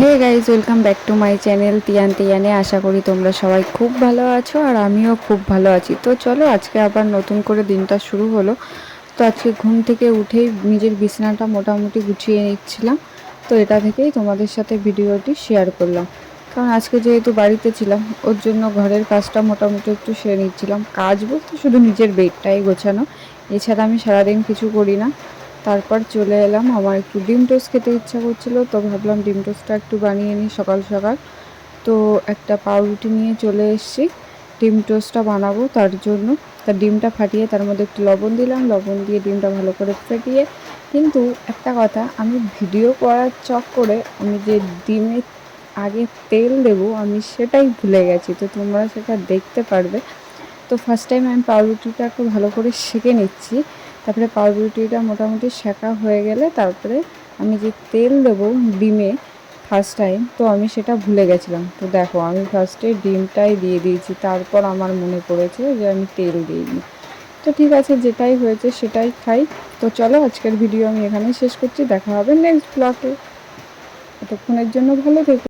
Hey guys welcome back to my channel Tian তিয়ানে আশা করি তোমরা সবাই খুব ভালো আছো আর আমিও খুব ভালো আছি। তো চলো আজকে আবার নতুন করে দিনটা শুরু হলো। তো আজকে ঘুম থেকে উঠেই নিজের বিছানাটা মোটামুটি গুছিয়ে নিচ্ছিলাম। তো এটা থেকেই তোমাদের সাথে ভিডিওটি শেয়ার করলাম। কারণ আজকে যেহেতু বাড়িতে ছিলাম, ওর জন্য ঘরের কাজটা মোটামুটি একটু সেরে নিচ্ছিলাম। কাজ বলতে শুধু নিজের বেডটাই গোছানো। এছাড়া আমি সারাদিন কিছু করি না। তারপর চলে এলাম। আমার একটু ডিম টোস্ট খেতে ইচ্ছা করছিল, তো ভাবলাম ডিম টোস্টটা একটু বানিয়ে নিই সকাল সকাল। তো একটা পাউরুটি নিয়ে চলে এসেছি, ডিম টোস্টটা বানাবো তার জন্য। তার ডিমটা ফাটিয়ে তার মধ্যে একটু লবণ দিলাম, লবণ দিয়ে ডিমটা ভালো করে ফেটিয়ে। কিন্তু একটা কথা, আমি ভিডিও করার চক করে আমি যে ডিমে আগে তেল দেবো, আমি সেটাই ভুলে গেছি। তো তোমরা সেটা দেখতে পারবে। তো ফার্স্ট টাইম আমি পাউরুটিটা একটু ভালো করে সেঁকে নিচ্ছি। তারপরে পাউরুটিটা মোটামুটি সেঁকা হয়ে গেলে তারপরে আমি যে তেল দেবো ডিমে ফার্স্ট টাইম তো আমি সেটা ভুলে গেছিলাম। তো দেখো, আমি ফার্স্টে ডিমটাই দিয়ে দিয়েছি, তারপর আমার মনে পড়েছে যে আমি তেল দিইনি। তো ঠিক আছে, যেটাই হয়েছে সেটাই খাই। তো চলো, আজকের ভিডিও আমি এখানেই শেষ করছি। দেখা হবে নেক্সট ব্লগে এতক্ষণের জন্য ভালো থেকো।